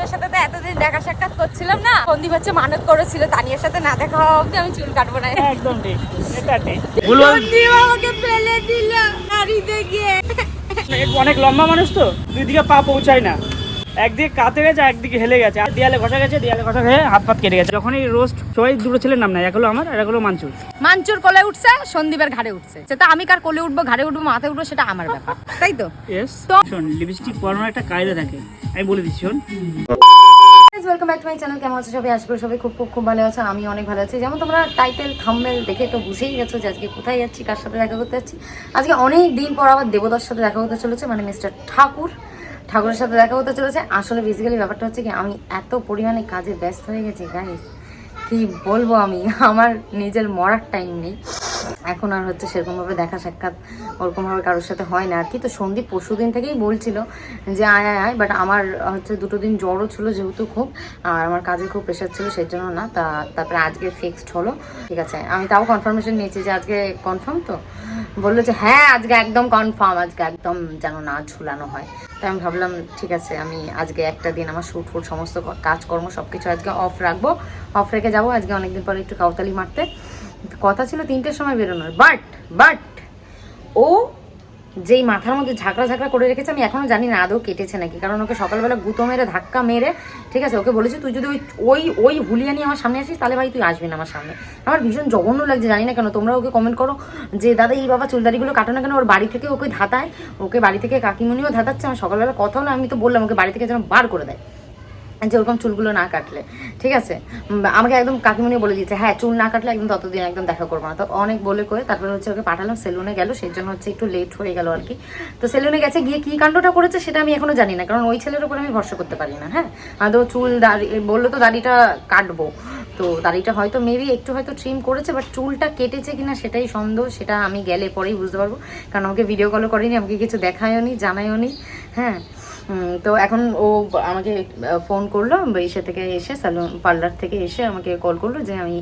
সন্দীপের সাথে তো এতদিন দেখা সাক্ষাৎ করছিলাম না। সন্দীপ হচ্ছে মানত করেছিল তানিয়ার সাথে না দেখা হওয়া অব্দি আমি চুল কাটবো না। একদম ঠিক এটা ঠিক সন্দীপ আমাকে ফেলে দিল গাড়িতে গিয়ে। অনেক লম্বা মানুষ তো দুই দিকে পা পৌঁছায় না। একদিকে কাতে গেছে একদিকে হেলে গেছে। আর দেয়ালে ঘষা গেছে দেয়ালে ঘষা খেয়ে হাত পাত কেটে গেছে। যখন এই রোস্ট সবাই দুটো ছেলের নাম নাই এক হলো আমার আর এক হলো মানচুর। মাঞ্চুর কোলে উঠছে সন্দীপের ঘাড়ে উঠছে। সেটা আমি কার কোলে উঠবো ঘাড়ে উঠবো মাথায় উঠবো সেটা আমার ব্যাপার। তাই তো? শোন লিপস্টিক পরানোর একটা কায়দা থাকে। আমি বলে দিচ্ছি শোন। Welcome back to my channel কেমন আছো সবাই? আশা করি সবাই খুব খুব খুব ভালো আছো। আমি অনেক ভালো আছি। যেমন তোমরা টাইটেল থাম্বনেল দেখে তো বুঝেই গেছো যে আজকে কোথায় যাচ্ছি কার সাথে দেখা করতে যাচ্ছি। আজকে অনেক দিন পর আবার দেবদার সাথে দেখা করতে চলেছে মানে মিস্টার ঠাকুর। ঠাকুরের সাথে দেখা হতে চলেছে। আসলে বেসিক্যালি ব্যাপারটা হচ্ছে কি, আমি এত পরিমাণে কাজে ব্যস্ত হয়ে গেছি গাইস কি বলব আমি? আমার নিজের মরার টাইম নেই। এখন আর হচ্ছে সেরকমভাবে দেখা সাক্ষাৎ ওরকমভাবে কারোর সাথে হয় না। আর কি তো সন্দীপ পরশু দিন থেকেই বলছিল যে, আয় আয় আয়। বাট আমার হচ্ছে দুটো দিন জ্বরও ছিল যেহেতু খুব, আর আমার কাজে খুব প্রেশার ছিল সেই জন্য না, তা তারপরে আজকে ফিক্সড হলো। ঠিক আছে, আমি তাও কনফার্মেশন নিয়েছি যে আজকে কনফার্ম তো। বলল যে হ্যাঁ আজকে একদম কনফার্ম আজকে একদম যেন না ঝুলানো হয়। তাই আমি ভাবলাম, ঠিক আছে, আমি আজকে একটা দিন আমার শ্যুট ফুট সমস্ত কাজকর্ম সব কিছু আজকে অফ রাখব। অফ রেখে যাব, আজকে অনেকদিন পরে একটু কাউতালি মারতে। কথা ছিল তিনটের সময় বেরোনোর। বাট বাট ও যেই মাথার মধ্যে ঝাঁকড়া ঝাঁকড়া করে রেখেছে, আমি এখনও জানি না আদৌ কেটেছে নাকি, কারণ ওকে সকালবেলা গুঁতো মেরে, ধাক্কা মেরে, ঠিক আছে, ওকে বলেছি, তুই যদি ওই ওই ওই হুলিয়া নিয়ে আমার সামনে আসিস, তাহলে ভাই তুই আসবি না আমার সামনে। আমার ভীষণ জঘন্য লাগছে, জানি না কেন, তোমরা ওকে কমেন্ট করো যে, দাদা, এই বাবা চুলদারিগুলো কাটো না কেন, ওর বাড়ি থেকে ওকে ধাতায়, ওকে বাড়ি থেকে কাকিমুনিও ধাতাচ্ছে, আমার সকালবেলা কথা হলো, আমি তো বললাম, ওকে বাড়ি থেকে যেন বার করে দেয়। যে ওরকম চুলগুলো না কাটলে। ঠিক আছে? আমাকে একদম কাকিমণি বলে দিয়েছে হ্যাঁ চুল না কাটলে একদম ততদিন একদম দেখা করব না। তো অনেক বলে করে তারপরে হচ্ছে ওকে পাঠালাম, সেলুনে গেল, সেই জন্য হচ্ছে একটু লেট হয়ে গেল আর কি। তো সেলুনে গেছে, গিয়ে কী কাণ্ডটা করেছে সেটা আমি এখনও জানি না, কারণ ওই ছেলের উপর আমি ভরসা করতে পারি না হ্যাঁ? আদৌ চুল দাড়ি বলল তো দাড়িটা কাটবো। তো দাড়িটা হয়তো মেবি একটু হয়তো ট্রিম করেছে বাট চুলটা কেটেছে কিনা সেটাই সন্দেহ, সেটা আমি গেলে পরেই বুঝতে পারব। কারণ আমাকে ভিডিও কলও করেনি, আমাকে কিছু দেখায়ও নি জানায়ও নি হ্যাঁ? তো এখন ও আমাকে ফোন করল এসে থেকে এসে স্যালুন পার্লার থেকে এসে আমাকে কল করল যে আমি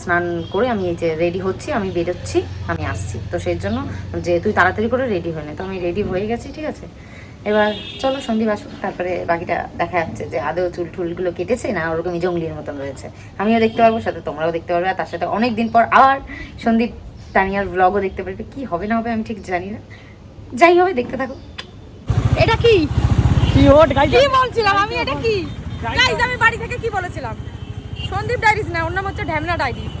স্নান করে আমি এই যে রেডি হচ্ছি, আমি বেরোচ্ছি, আমি আসছি। তো সেই জন্য যে তুই তাড়াতাড়ি করে রেডি হয়ে নে। তো আমি রেডি হয়ে গেছি, ঠিক আছে? এবার চলো সন্দীপ আসুক তারপরে বাকিটা দেখা যাচ্ছে যে আদৌ চুল টুলগুলো কেটেছে না ওরকমই জঙ্গলির মতন রয়েছে। আমিও দেখতে পারব, সাথে তোমরাও দেখতে পারবে, আর তার সাথে অনেক দিন পর আবার সন্দীপ, তানিয়ার ব্লগও দেখতে পারবে। কি হবে না হবে আমি ঠিক জানি না। যাই হবে, দেখতে থাকো। এটা কি? কি ওট গাইজ কি বলছিলাম আমি? এটা কি? গাইজ আমি বাড়ি থেকে কি বলেছিলাম? সন্দীপ ডায়েরিজ না ওর নাম হচ্ছে ঢ্যামনা ডায়েরিজ।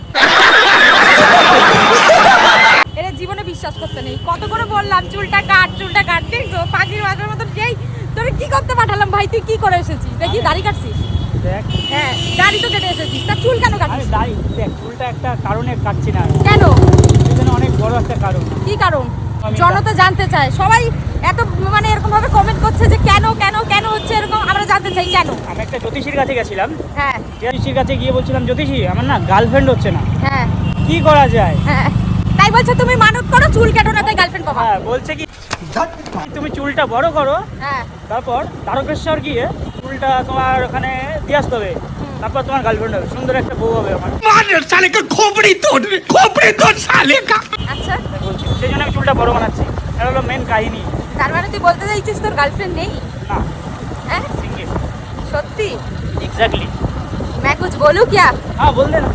এটা জীবনে বিশ্বাস করতে নেই। কত করে বললাম চুলটা কাট চুলটা কাট। দেখছ? পাখির বাজার মতন যেই তোরে কি করতে পাঠালাম ভাই? তুই কি করে এসেছিস? দেখি দাড়ি কাটছিস? দেখ। হ্যাঁ দাড়ি তো কেটে এসেছিস। তা চুল কেন দেখ চুলটা একটা কারণে কাটছি না। কেন? অনেক বড় একটা কারণ। কি কারণ? জনতা জানতে চায়। সবাই এত মানে এরকম ভাবে কমেন্ট করছে যে কেন কেন কেন হচ্ছে এরকম আমরা জানতে চাই কেন। আমি একটা জ্যোতিষীর কাছে গেছিলাম। হ্যাঁ। জ্যোতিষীর কাছে গিয়ে বলছিলাম জ্যোতিষী আমার না গার্লফ্রেন্ড হচ্ছে না। হ্যাঁ। কি করা যায়? হ্যাঁ। তাই বলছে তুমি মানত করো চুল কাটো না তাই গার্লফ্রেন্ড পাবা। হ্যাঁ বলছে কি তুমি চুলটা বড় করো হ্যাঁ। তারপর তারকেশ্বর গিয়ে চুলটা তোমার ওখানে দিয়ে আসতে হবে। তারপর তোমার গার্লফ্রেন্ড হবে। সুন্দর একটা বউ হবে আমার। মানের শালে কা খোপড়ি তোর খোপড়ি তোর শালে আচ্ছা। সেই জন্য আমি চুলটা বড় বানাচ্ছি। এটা হলো মেন কাহিনী। তার মানে তুই বলতে চাইছিস তোর গার্লফ্রেন্ড নেই না হ্যাঁ সিঙ্গেল সত্যি एग्जैक्टली मैं कुछ बोलूं क्या हाँ बोल देना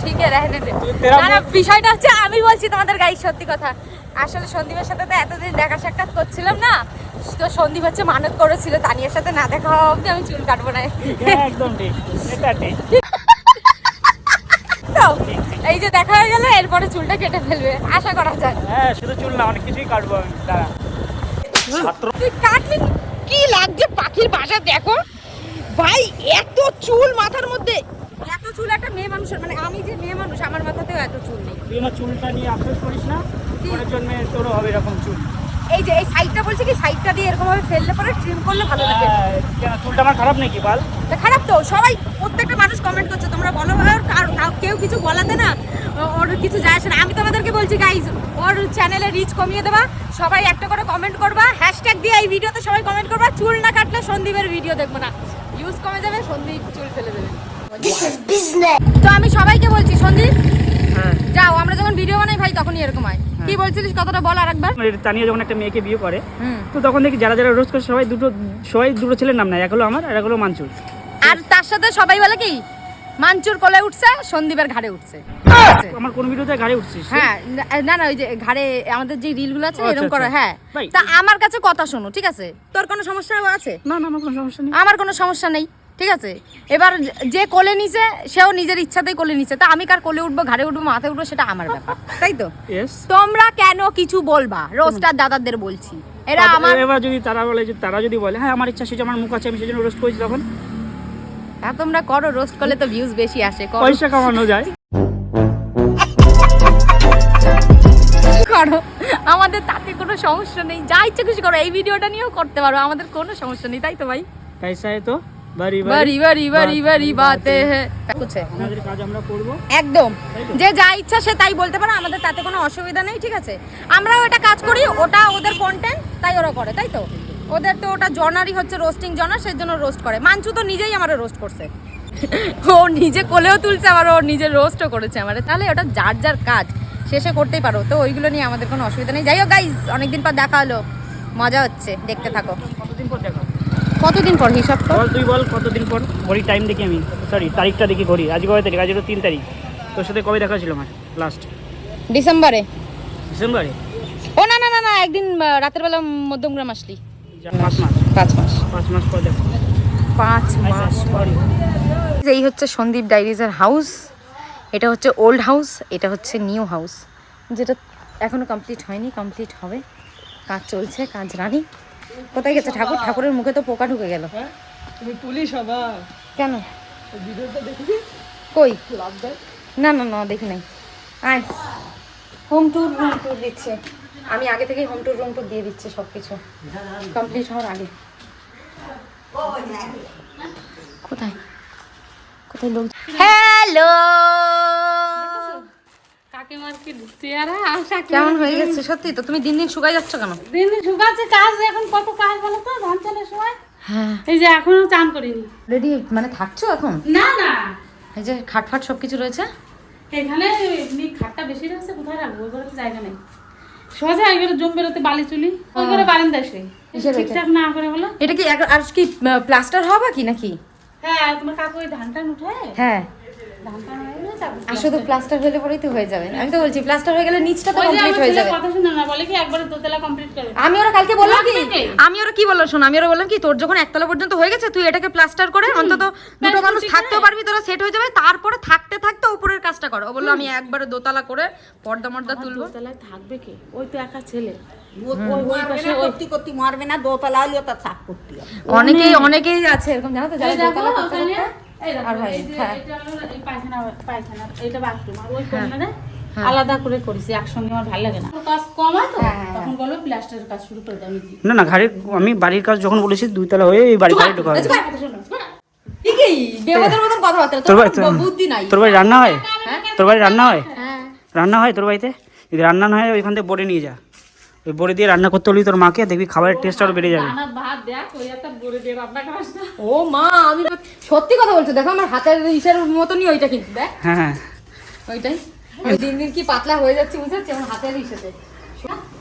ঠিক আছে रहने দে তেরা না না বিষয়টা হচ্ছে আমি বলছি তোমাদের গাই সত্যি কথা আসলে সন্দীপের সাথে তো এতদিন দেখা সাক্ষাৎ করছিলাম না তো সন্দীপ হচ্ছে মানত করেছিল তানিয়ার সাথে না দেখা হওয়া অব্দি আমি চুল কাটবো না হ্যাঁ একদম ঠিক এটা ঠিক তো এই যে দেখা হয়ে গেল এরপরে চুলটা কেটে ফেলবে। আশা করা যায়। হ্যাঁ শুধু চুল না অনেক কিছুই কাটবো আমি দাঁড়া। তুই কাটলি কি লাগছে পাখির বাসা দেখো। ভাই এত চুল মাথার মধ্যে। এত চুল একটা মেয়ে মানুষের মানে আমি যে মেয়ে মানুষ আমার মাথাতেও এত চুল নেই। তুই আমার চুলটা নিয়ে আফসোস করিস না? পরের জন্মে তোরও হবে এরকম চুল। এই যে এই সাইডটা বলছে কি সাইডটা দিয়ে এরকম ভাবে ফেললে পরে ট্রিম করলে ভালো লাগে। হ্যাঁ, চুলটা আমার খারাপ নাকি বাল? তা খারাপ তো সবাই প্রত্যেকটা মানুষ কমেন্ট করছে তোমরা বলো আর কেউ কিছু বলাতে না ওর কিছু যায় আসে না। আমি তোমাদেরকে বলছি গাইজ ওর চ্যানেলে রিচ কমিয়ে দেবা সবাই একটা করে কমেন্ট করবা হ্যাশট্যাগ দিয়ে এই ভিডিওতে সবাই কমেন্ট করবা চুল না কাটলে সন্দীপের ভিডিও দেখব না। ইউজ কমে যাবে সন্দীপ চুল ফেলে দেবে। তো আমি সবাইকে বলছি সন্দীপ যাও আমরা যখন ভিডিও বানাই ভাই তখনই এরকম হয়। কি বলছিলিস কতটা বল আরেকবার? তানিয়া যখন একটা মেয়েকে বিয়ে করে তো তখন দেখি যারা যারা রোজ করে সবাই দুটো সবাই দুটো ছেলের নাম নেয়। এক হলো আমার আর এক হলো মানচুর। আর তার সাথে সবাই বলে কি? মাঞ্চুর কোলে উঠছে সন্দীপের ঘাড়ে উঠছে? আমার কোন ভিডিওতে ঘাড়ে উঠছিস? হ্যাঁ না- না না ওই যে ঘাড়ে আমাদের যে রিলগুলো আছে আচ্ছা, এরকম করে আচ্ছা। হ্যাঁ। তা আমার কাছে কথা শোনো ঠিক আছে? তোর কোনো সমস্যা আছে? না না আমার কোনো সমস্যা নেই। আমার কোনো সমস্যা নেই। ঠিক আছে? এবার যে কোলে নিছে সেও নিজের ইচ্ছাতেই কোলে নিছে। তা আমি কার কোলে উঠবো ঘাড়ে উঠবো মাথায় উঠবো সেটা আমার ব্যাপার। তাই তো? তোমরা কেন কিছু বলবা? রোস্টার দাদাদের বলছি। এরা আমার এবার যদি তারা বলে যে তারা যদি বলে হ্যাঁ আমার ইচ্ছা সেটা আমার মুখ আছে আমি সেজন্য রোস্ট করেছি তখন? হ্যাঁ তোমরা করো রোস্ট করলে তো ভিউজ বেশি আসে পয়সা কামানো যায়। করো। আমাদের তাতে কোনো সমস্যা নেই। যা ইচ্ছে খুশি করো। এই ভিডিওটা নিয়েও করতে পারো। আমাদের কোনো সমস্যা নেই। তাই তো ভাই? পয়সা তো। বাড়ি বাড়ি বাড়ি বাড়ি বাড়ি বাতে বুঝছে আমাদের কাজ আমরা করব। একদম। যে যা ইচ্ছা সে তাই বলতে পারে আমাদের তাতে কোনো অসুবিধা নেই ঠিক আছে? আমরাও এটা কাজ করি ওটা ওদের কন্টেন্ট তাই ওরা করে তাই তো? ওদের তো ওটা জনারই হচ্ছে রোস্টিং জনার সেই জন্য রোস্ট করে। মাঞ্চু তো নিজেই আমার রোস্ট করছে। ও নিজে কোলেও তুলছে আবার ও নিজে রোস্টও করেছে আমারে। তাহলে ওটা যার যার কাজ শেষে করতেই পারো। তো ওইগুলো নিয়ে আমাদের কোনো অসুবিধা নেই। যাই হোক গাইজ অনেকদিন পর দেখা হলো। মজা হচ্ছে দেখতে থাকো। কতদিন পর দেখা কতদিন পর হিসাব তো বল তুই বল কতদিন পর? ঘড়ি টাইম দেখি আমি। সরি তারিখটা দেখি ঘড়ি। আজ কবে তারিখ? আজ হলো তিন তারিখ। তোর সাথে কবে দেখা ছিল আমার? লাস্ট ডিসেম্বরে। ডিসেম্বরে? ও না না না না একদিন রাতের বেলা মধ্যমগ্রাম আসলি। পাঁচ মাস। পাঁচ মাস। পাঁচ মাস পর দেখা। পাঁচ মাস সরি এই হচ্ছে সন্দীপ ডাইরিজের হাউস এটা হচ্ছে ওল্ড হাউস এটা হচ্ছে নিউ হাউস যেটা এখনও কমপ্লিট হয়নি কমপ্লিট হবে। কাজ চলছে কাজ রানি। কোথায় গেছে? ঠাকুর? ঠাকুরের মুখে তো পোকা ঢুকে গেল। তুমি পুলিশ হবা কেন? কই? না না না দেখি নাই। আয়। হোম ট্যুর রুম ট্যুর দিচ্ছে। আমি আগে থেকেই হোম ট্যুর রুম ট্যুর দিয়ে দিচ্ছে সব কিছু কমপ্লিট হওয়ার আগে। কোথায়? কোথায় লোক হ্যালো কাকিমার কি চেহারা আশা কি কেমন হয়ে গেছে? সত্যি তো তুমি দিন দিন শুকাই যাচ্ছ কেন? দিন দিন শুকাচ্ছে কাজ এখন কত কাজ বলো তো? ধান চালের সময়। হ্যাঁ। এই যে এখনও চান করিনি। রেডি মানে থাকছো এখন? না না। এই যে খাটফাট সব কিছু রয়েছে? এখানে এমনি খাটটা বেশি রাখছে কোথায় রাখব? ওই জায়গা নেই। সোজা জম বেরোতে বালি চুলি ওই বারান্দা সে ঠিকঠাক না করে বলো। এটা কি আর কি প্লাস্টার হবে কি নাকি? হ্যাঁ তোমার কাকু ওই ধানটা উঠে হ্যাঁ ধানটা হয়ে। আর শুধু প্লাস্টার হলে পরেই তো হয়ে যাবে। আমি তো বলছি প্লাস্টার হয়ে গেলে নিচটা তো কমপ্লিট হয়ে যাবে। কথা শুনে না বলে কি একবারে দোতলা কমপ্লিট করে আমি ওরা কালকে বললাম কি? আমি ওরা কি বললাম শোন আমি ওরা বললাম কি তোর যখন একতলা পর্যন্ত হয়ে গেছে তুই এটাকে প্লাস্টার করে অন্তত দুটো মানুষ থাকতেও পারবি তোরা সেট হয়ে যাবে তারপরে থাকতে থাকতে উপরের কাজটা কর। ও বলল আমি একবারে দোতলা করে পর্দা মর্দা তুলবো। দোতলায় থাকবে কে? ওই তো একা ছেলে। অনেকেই অনেকেই আছে এরকম জানো তো হয়, হ্যাঁ। কর্নারে আলাদা করে করেছি একসঙ্গে আমার ভালো লাগে না। কাজ কম হয় তো? তখন বলব প্লাস্টারের কাজ শুরু করে দাও না না আমি বাড়ির কাজ যখন বলেছি দুই দুইতলা হয়ে এই বাড়ি ঘরে ঢোকা তোর তোর বাড়ি কোনো বুদ্ধি নাই। তোর বাড়ি রান্না হয়? তোর বাড়ি রান্না হয়? হ্যাঁ। রান্না হয় তোর বাড়িতে? যদি রান্না না হয় ওইখান থেকে বড়ে নিয়ে যা। ওই বড়ে দিয়ে রান্না করতে হলি তোর মাকে দেখবি খাবারের টেস্ট আরও বেড়ে যাবে। ও মা আমি সত্যি কথা বলছো দেখো আমার হাতের ইসের মতনই ওইটা কিন্তু দেখ। হ্যাঁ হ্যাঁ। ওইটাই। দিন দিন কি পাতলা হয়ে যাচ্ছে বুঝতে পারছি আমার হাতের ইসেতে।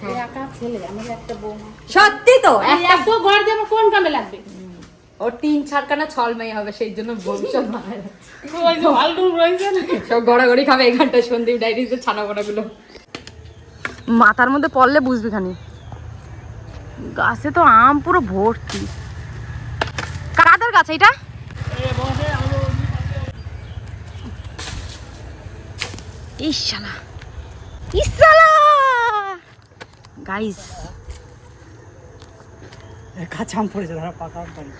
এই একা ছেলে আমার একটা বৌমা সত্যি তো এই এত ঘর দিয়ে কোন কামে লাগবে? ওর তিন ছাড়কানা ছল মেয়ে হবে সেই জন্য ভবিষ্যৎ মারা যাচ্ছে সব গড়াগড়ি খাবে এই ঘণ্টা সন্দীপ ডায়েরিজের ছানা গুলো মাথার মধ্যে পড়লে বুঝবি খানি। গাছে তো আম পুরো ভর্তি। কাদের গাছ এটা গাইস। কাঁচা আম পড়েছে ধরা পাকা আম পারি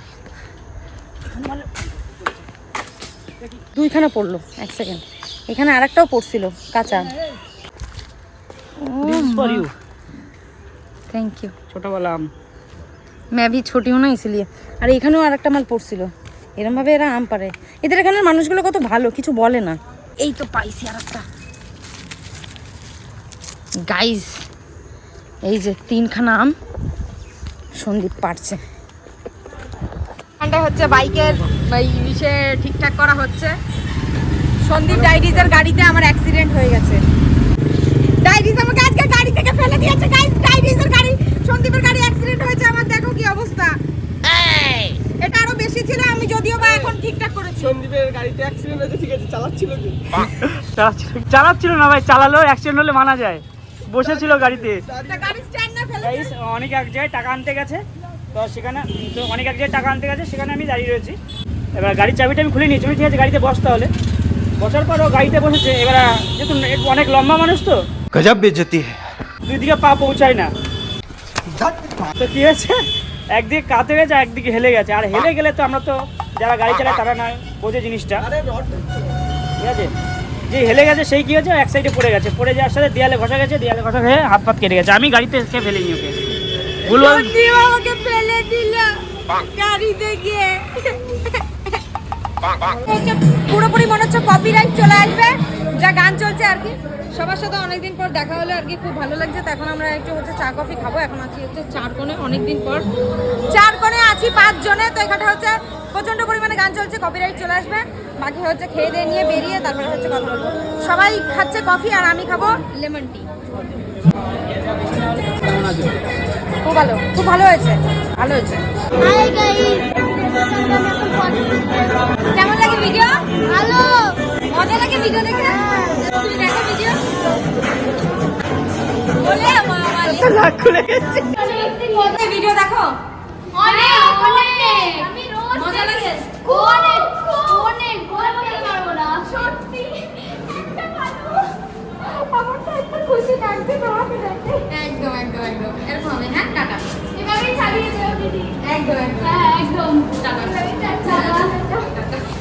দুইখানা পড়ল এক সেকেন্ড এখানে আরেকটাও পড়ছিল কাঁচা ফর ইউ থ্যাংক ইউ ছোটবেলা আম मैं अभी छोटी हूँ ना इसलिए আর এখানেও আরেকটা মাল পড়ছিল এরম ভাবে এরা আম পারে এদের এখানের মানুষগুলো কত ভালো কিছু বলে না এই তো পাইছি আর একটা গাইজ এই যে তিনখানা আম সন্দীপ পারছে এখানটা হচ্ছে বাইকের ইসে ঠিকঠাক করা হচ্ছে সন্দীপ ডাইরিজের গাড়িতে আমার অ্যাক্সিডেন্ট হয়ে গেছে ডাইরিজ আমাকে আজকে গাড়ি থেকে ফেলে দিয়েছে গাইস ডাইরিজের গাড়ি সন্দীপের গাড়ি অ্যাক্সিডেন্ট হয়েছে আমার দেখো কি অবস্থা। এটা আরও বেশি ছিল আমি যদিও বা এখন ঠিকঠাক করেছি। চালাচ্ছিল চালাচ্ছিল না ভাই চালালেও অ্যাক্সিডেন্ট হলে মানা যায়। বসেছিল গাড়িতে। গাড়ি স্ট্যান্ড না ফেলে গাইস অনেক এক জায়গায় টাকা আনতে গেছে। তো সেখানে তো অনেক এক জায়গায় টাকা আনতে গেছে সেখানে আমি দাঁড়িয়ে রয়েছি। এবার গাড়ির চাবিটা আমি খুলে নিয়েছি। আমি ঠিক আছে গাড়িতে বসতে হলে বসার পর ও গাড়িতে বসেছে। এবার যেহেতু একটু অনেক লম্বা মানুষ তো। গজব বেজতি দিদিকে পা পৌঁছায় না। তো কি হয়েছে? একদিকে কাতে গেছে একদিকে হেলে গেছে। আর হেলে গেলে তো আমরা তো যারা গাড়ি চালায় তারা নয় বোঝে জিনিসটা। ঠিক আছে? যে হেলে গেছে সেই কি হয়েছে? এক সাইডে পড়ে গেছে। পড়ে যাওয়ার সাথে দেয়ালে ঘষা গেছে দেয়ালে ঘষা খেয়ে হাত পাত কেটে গেছে। আমি গাড়িতে এসে ফেলে নি ওকে। ভুল ফেলে দিল। গাড়িতে গিয়ে। পুরোপুরি মনে হচ্ছে কপিরাইট চলে আসবে। যা গান চলছে আর কি। সবার সাথে অনেকদিন পর দেখা হলো আর কি, খুব ভালো লাগছে। তো এখন আমরা একটু হচ্ছে চা, কফি খাব। এখন আছি হচ্ছে চার কোণে অনেকদিন পর। চার কোণে আছি পাঁচ জনে, তো এখানে হচ্ছে প্রচণ্ড পরিমাণে গান চলছে কপিরাইট চলে আসবে। বাকি হচ্ছে খেয়ে দিয়ে নিয়ে বেরিয়ে তারপরে হচ্ছে কথা বলব। সবাই খাচ্ছে কফি আর আমি খাব লেমন টি খুব ভালো খুব ভালো হয়েছে। ভালো হয়েছে। কেমন লাগে ভিডিও ভালো। মজা লাগে ভিডিও দেখে? খুলে গেছে। ভিডিও দেখো। অনেক অনেক। আমি রোজ মজা লাগে? অনেক অনেক বলতে পারব না সত্যি। একটা ভালো। আমার তো এত খুশি লাগছে তোমাকে দেখে। একদম একদম একদম। এরকম হবে। হ্যাঁ টাটা। এভাবেই চালিয়ে যাও দিদি। একদম একদম। হ্যাঁ একদম। টাটা।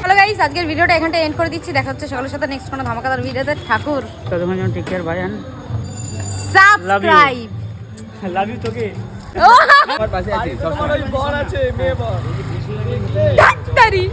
হ্যালো গাইস আজকের ভিডিওটা এখানটা এন্ড করে দিচ্ছি। দেখা হচ্ছে সকলের সাথে নেক্সট কোনো ধামাকাদার ভিডিওতে। ঠাকুর। ততক্ষণ যেন take care bye subscribe love you তোকে আমার পাশে আছে বর আছে মেয়ে বর। ডাক্তারি